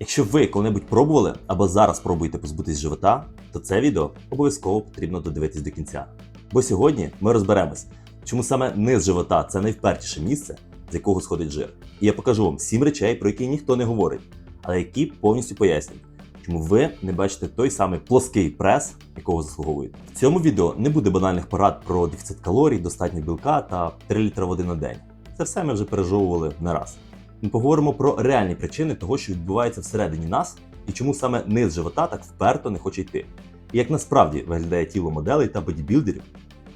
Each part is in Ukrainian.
Якщо ви коли-небудь пробували або зараз пробуєте позбутись живота, то це відео обов'язково потрібно додивитись до кінця. Бо сьогодні ми розберемось, чому саме низ живота це найвпертіше місце, з якого сходить жир. І я покажу вам сім речей, про які ніхто не говорить, але які повністю пояснюють, чому ви не бачите той самий плоский прес, якого заслуговуєте. В цьому відео не буде банальних порад про дефіцит калорій, достатньо білка та 3 літра води на день. Це все ми вже пережовували не раз. Ми поговоримо про реальні причини того, що відбувається всередині нас, і чому саме низ живота так вперто не хоче йти, і як насправді виглядає тіло моделей та бодібілдерів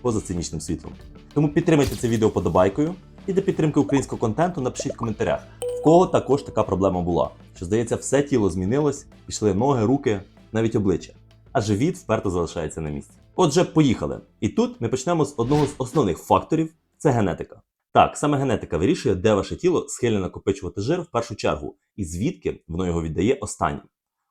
поза цинічним світлом. Тому підтримайте це відео подобайкою і для підтримки українського контенту напишіть в коментарях, в кого також така проблема була. Що здається, все тіло змінилось, пішли ноги, руки, навіть обличчя, а живіт вперто залишається на місці. Отже, поїхали. І тут ми почнемо з одного з основних факторів це генетика. Так, саме генетика вирішує, де ваше тіло схильне накопичувати жир в першу чергу, і звідки воно його віддає останнім.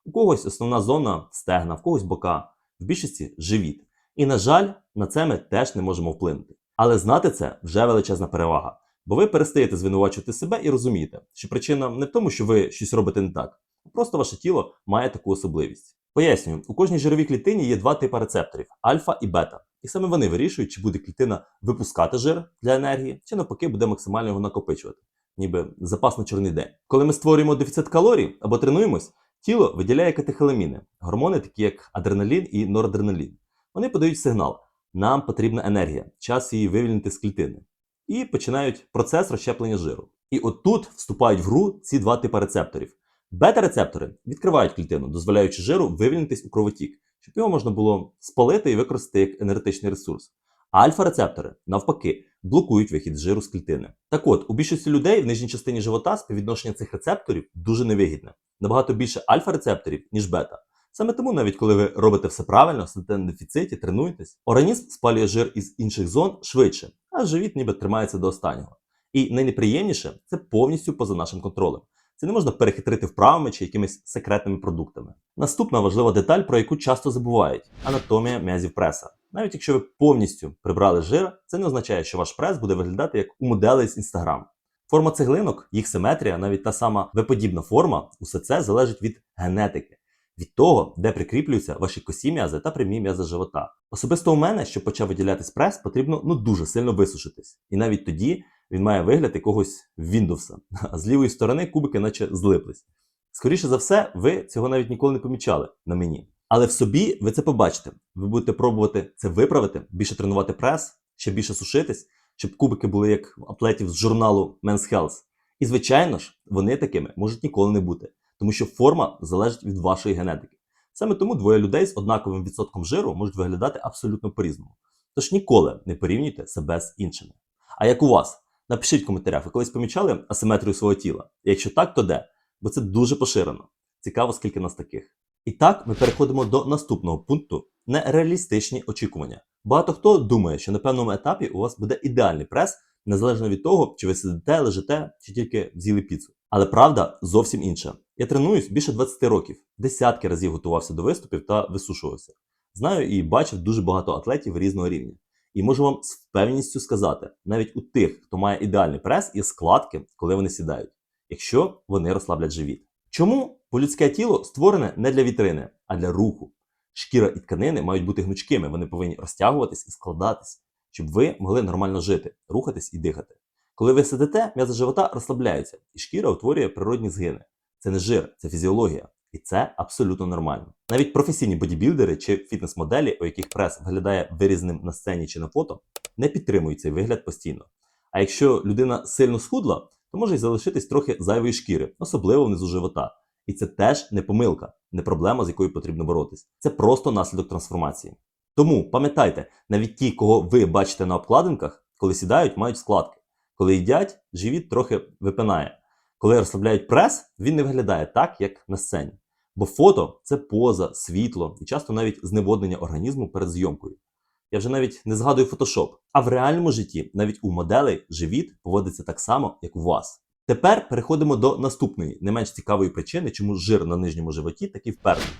У когось основна зона стегна, в когось бока, в більшості живіт. І, на жаль, на це ми теж не можемо вплинути. Але знати це вже величезна перевага, бо ви перестаєте звинувачувати себе і розумієте, що причина не в тому, що ви щось робите не так, а просто ваше тіло має таку особливість. Пояснюю, у кожній жировій клітині є два типи рецепторів альфа і бета. І саме вони вирішують, чи буде клітина випускати жир для енергії, чи навпаки буде максимально його накопичувати, ніби запас на чорний день. Коли ми створюємо дефіцит калорій або тренуємось, тіло виділяє катехоламіни, гормони, такі як адреналін і норадреналін. Вони подають сигнал: нам потрібна енергія, час її вивільнити з клітини. І починають процес розщеплення жиру. І отут вступають в гру ці два типи рецепторів. Бета-рецептори відкривають клітину, дозволяючи жиру вивільнитись у кровотік, щоб його можна було спалити і використати як енергетичний ресурс. А альфа-рецептори, навпаки, блокують вихід жиру з клітини. Так от, у більшості людей в нижній частині живота співвідношення цих рецепторів дуже невигідне. Набагато більше альфа-рецепторів, ніж бета. Саме тому, навіть коли ви робите все правильно, сидите на дефіциті, тренуєтесь, організм спалює жир із інших зон швидше, а живіт ніби тримається до останнього. І найнеприємніше це повністю поза нашим контролем. Це не можна перехитрити вправами чи якимись секретними продуктами. Наступна важлива деталь, про яку часто забувають анатомія м'язів преса. Навіть якщо ви повністю прибрали жир, це не означає, що ваш прес буде виглядати як у моделей з Instagram. Форма цеглинок, їх симетрія, навіть та сама веподібна форма, усе це залежить від генетики, від того, де прикріплюються ваші косі м'язи та прямі м'язи живота. Особисто у мене, щоб почав виділятись прес, потрібно ну дуже сильно висушитись. І навіть тоді він має вигляд якогось Windows, а з лівої сторони кубики наче злиплись. Скоріше за все, ви цього навіть ніколи не помічали на мені. Але в собі ви це побачите. Ви будете пробувати це виправити, більше тренувати прес, ще більше сушитись, щоб кубики були як атлетів з журналу Men's Health. І, звичайно ж, вони такими можуть ніколи не бути, тому що форма залежить від вашої генетики. Саме тому двоє людей з однаковим відсотком жиру можуть виглядати абсолютно по-різному. Тож ніколи не порівнюйте себе з іншими. А як у вас? Напишіть в коментарях, ви колись помічали асиметрію свого тіла? Якщо так, то де? Бо це дуже поширено. Цікаво, скільки нас таких. І так ми переходимо до наступного пункту нереалістичні очікування. Багато хто думає, що на певному етапі у вас буде ідеальний прес, незалежно від того, чи ви сидите, лежите, чи тільки з'їли піцу. Але правда зовсім інша. Я тренуюсь більше 20 років, десятки разів готувався до виступів та висушувався. Знаю і бачив дуже багато атлетів різного рівня. І можу вам з впевненістю сказати, навіть у тих, хто має ідеальний прес, є складки, коли вони сідають, якщо вони розслаблять живіт. Чому? Бо людське тіло створене не для вітрини, а для руху. Шкіра і тканини мають бути гнучкими, вони повинні розтягуватись і складатись, щоб ви могли нормально жити, рухатись і дихати. Коли ви сидите, м'язи живота розслабляються, і шкіра утворює природні згини. Це не жир, це фізіологія. І це абсолютно нормально. Навіть професійні бодібілдери чи фітнес-моделі, у яких прес виглядає вирізненим на сцені чи на фото, не підтримують цей вигляд постійно. А якщо людина сильно схудла, то може й залишитись трохи зайвої шкіри, особливо внизу живота. І це теж не помилка, не проблема, з якою потрібно боротись. Це просто наслідок трансформації. Тому пам'ятайте, навіть ті, кого ви бачите на обкладинках, коли сідають, мають складки. Коли їдять, живіт трохи випинає. Коли розслабляють прес, він не виглядає так, як на сцені. Бо фото це поза, світло і часто навіть зневоднення організму перед зйомкою. Я вже навіть не згадую фотошоп. А в реальному житті навіть у моделей живіт поводиться так само, як у вас. Тепер переходимо до наступної, не менш цікавої причини, чому жир на нижньому животі такий впертий.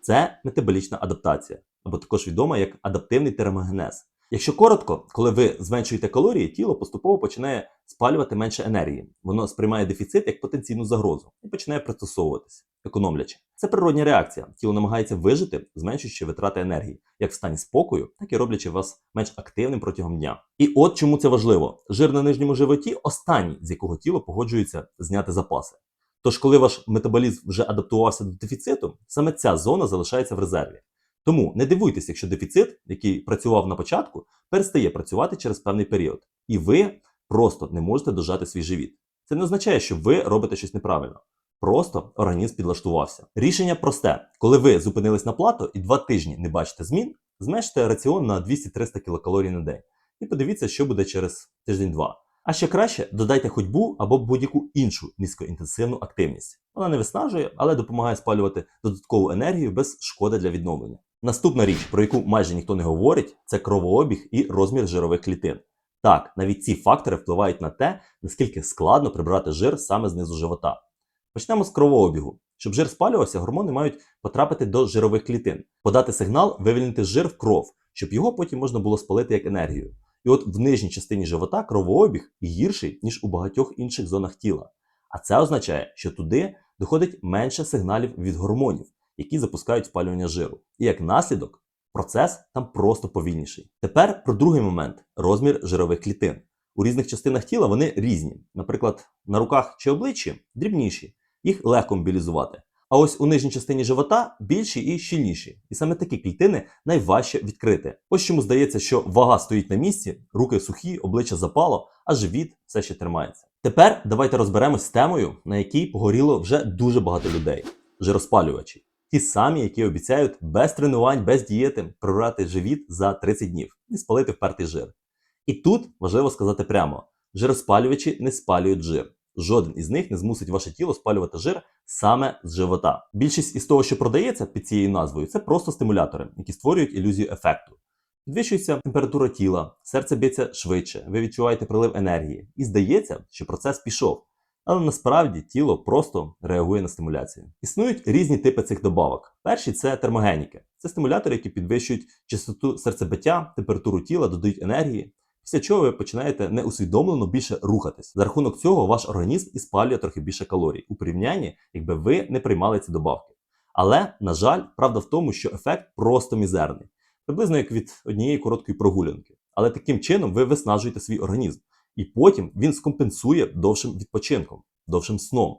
Це метаболічна адаптація, або також відома як адаптивний термогенез. Якщо коротко, коли ви зменшуєте калорії, тіло поступово починає спалювати менше енергії. Воно сприймає дефіцит як потенційну загрозу і починає пристосовуватися, економлячи. Це природня реакція. Тіло намагається вижити, зменшуючи витрати енергії, як в стані спокою, так і роблячи вас менш активним протягом дня. І от чому це важливо: жир на нижньому животі останній, з якого тіло погоджується зняти запаси. Тож, коли ваш метаболізм вже адаптувався до дефіциту, саме ця зона залишається в резерві. Тому не дивуйтесь, якщо дефіцит, який працював на початку, перестає працювати через певний період, і ви просто не можете дожати свій живіт. Це не означає, що ви робите щось неправильно. Просто організм підлаштувався. Рішення просте: коли ви зупинились на плато і два тижні не бачите змін, зменшите раціон на 200-300 кілокалорій на день. І подивіться, що буде через тиждень-два. А ще краще додайте ходьбу або будь-яку іншу низькоінтенсивну активність. Вона не виснажує, але допомагає спалювати додаткову енергію без шкоди для відновлення. Наступна річ, про яку майже ніхто не говорить, це кровообіг і розмір жирових клітин. Так, навіть ці фактори впливають на те, наскільки складно прибрати жир саме знизу живота. Почнемо з кровообігу. Щоб жир спалювався, гормони мають потрапити до жирових клітин, подати сигнал, вивільнити жир в кров, щоб його потім можна було спалити як енергію. І от в нижній частині живота кровообіг гірший, ніж у багатьох інших зонах тіла. А це означає, що туди доходить менше сигналів від гормонів, які запускають спалювання жиру. І як наслідок, процес там просто повільніший. Тепер про другий момент розмір жирових клітин. У різних частинах тіла вони різні. Наприклад, на руках чи обличчі дрібніші, їх легко мобілізувати. А ось у нижній частині живота більші і щільніші. І саме такі клітини найважче відкрити. Ось чому здається, що вага стоїть на місці, руки сухі, обличчя запало, а живіт все ще тримається. Тепер давайте розберемось з темою, на якій погоріло вже дуже багато людей жироспалювачі. Ті самі, які обіцяють без тренувань, без дієти прибрати живіт за 30 днів і спалити впертий жир. І тут важливо сказати прямо: жироспалювачі не спалюють жир. Жоден із них не змусить ваше тіло спалювати жир саме з живота. Більшість із того, що продається під цією назвою, це просто стимулятори, які створюють ілюзію ефекту. Підвищується температура тіла, серце б'ється швидше, ви відчуваєте прилив енергії, і здається, що процес пішов. Але насправді тіло просто реагує на стимуляцію. Існують різні типи цих добавок. Перші це термогеніки. Це стимулятори, які підвищують частоту серцебиття, температуру тіла, додають енергії. Після чого ви починаєте неусвідомлено більше рухатись. За рахунок цього ваш організм і спалює трохи більше калорій у порівнянні, якби ви не приймали ці добавки. Але, на жаль, правда в тому, що ефект просто мізерний, приблизно як від однієї короткої прогулянки. Але таким чином ви виснажуєте свій організм, і потім він скомпенсує довшим відпочинком, довшим сном.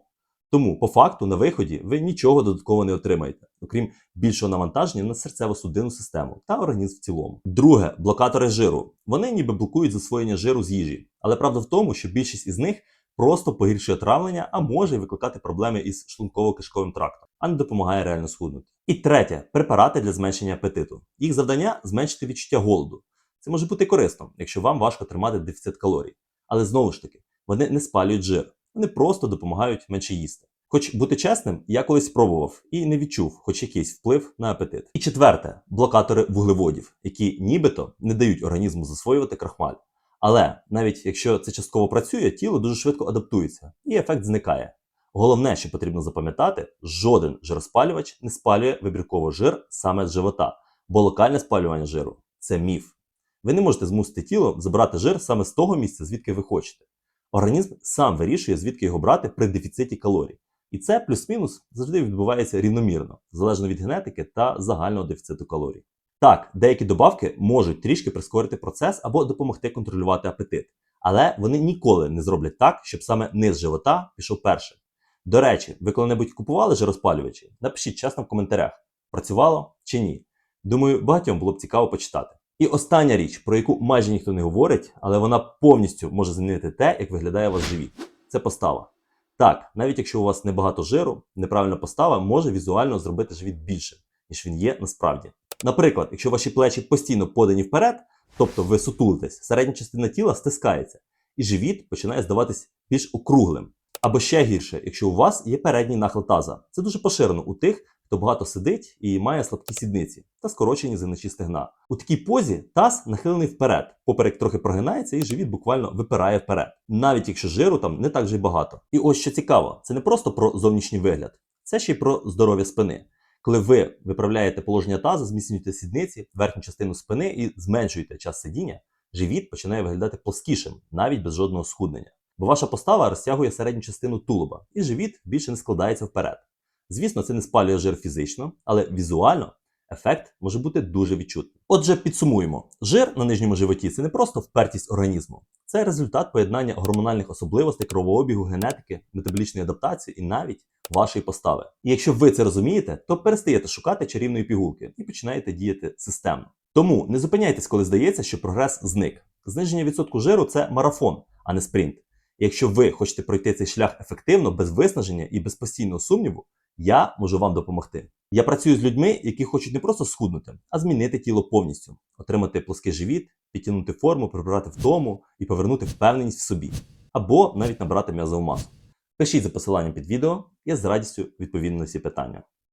Тому, по факту, на виході ви нічого додатково не отримаєте, окрім більшого навантаження на серцево-судинну систему та організм в цілому. Друге, блокатори жиру. Вони ніби блокують засвоєння жиру з їжі, але правда в тому, що більшість із них просто погіршує травлення, а може викликати проблеми із шлунково-кишковим трактом, а не допомагає реально схуднути. І третє препарати для зменшення апетиту. Їх завдання зменшити відчуття голоду. Це може бути корисно, якщо вам важко тримати дефіцит калорій. Але знову ж таки, вони не спалюють жир, вони просто допомагають менше їсти. Хоч бути чесним, я колись спробував і не відчув хоч якийсь вплив на апетит. І четверте блокатори вуглеводів, які нібито не дають організму засвоювати крахмаль. Але навіть якщо це частково працює, тіло дуже швидко адаптується і ефект зникає. Головне, що потрібно запам'ятати, жоден жироспалювач не спалює вибірково жир саме з живота, бо локальне спалювання жиру це міф. Ви не можете змусити тіло забрати жир саме з того місця, звідки ви хочете. Організм сам вирішує, звідки його брати при дефіциті калорій. І це плюс-мінус завжди відбувається рівномірно, залежно від генетики та загального дефіциту калорій. Так, деякі добавки можуть трішки прискорити процес або допомогти контролювати апетит, але вони ніколи не зроблять так, щоб саме низ живота пішов першим. До речі, ви коли-небудь купували жироспалювачі? Напишіть чесно в коментарях, працювало чи ні. Думаю, багатьом було б цікаво почитати. І остання річ, про яку майже ніхто не говорить, але вона повністю може змінити те, як виглядає ваш живіт. Це постава. Так, навіть якщо у вас небагато жиру, неправильна постава може візуально зробити живіт більше, ніж він є насправді. Наприклад, якщо ваші плечі постійно подані вперед, тобто ви сутулитесь, середня частина тіла стискається, і живіт починає здаватись більш округлим. Або ще гірше, якщо у вас є передній нахил таза. Це дуже поширено у тих, хто багато сидить і має слабкі сідниці та скорочені зимничі стегна. У такій позі таз нахилений вперед, поперек трохи прогинається, і живіт буквально випирає вперед, навіть якщо жиру там не так же й багато. І ось що цікаво, це не просто про зовнішній вигляд, це ще й про здоров'я спини. коли ви виправляєте положення таза, зміцнюєте сідниці, верхню частину спини і зменшуєте час сидіння, живіт починає виглядати плоскішим, навіть без жодного схуднення. Бо ваша постава розтягує середню частину тулуба, і живіт більше не складається вперед. Звісно, це не спалює жир фізично, але візуально ефект може бути дуже відчутним. Отже, підсумуємо: жир на нижньому животі це не просто впертість організму, це результат поєднання гормональних особливостей кровообігу, генетики, метаболічної адаптації і навіть вашої постави. І якщо ви це розумієте, то перестаєте шукати чарівної пігулки і починаєте діяти системно. Тому не зупиняйтесь, коли здається, що прогрес зник. Зниження відсотку жиру це марафон, а не спринт. Якщо ви хочете пройти цей шлях ефективно, без виснаження і без постійного сумніву, я можу вам допомогти. Я працюю з людьми, які хочуть не просто схуднути, а змінити тіло повністю, отримати плоский живіт, підтягнути форму, прибрати втому і повернути впевненість в собі, або навіть набрати м'язову масу. Пишіть за посиланням під відео, я з радістю відповім на всі питання.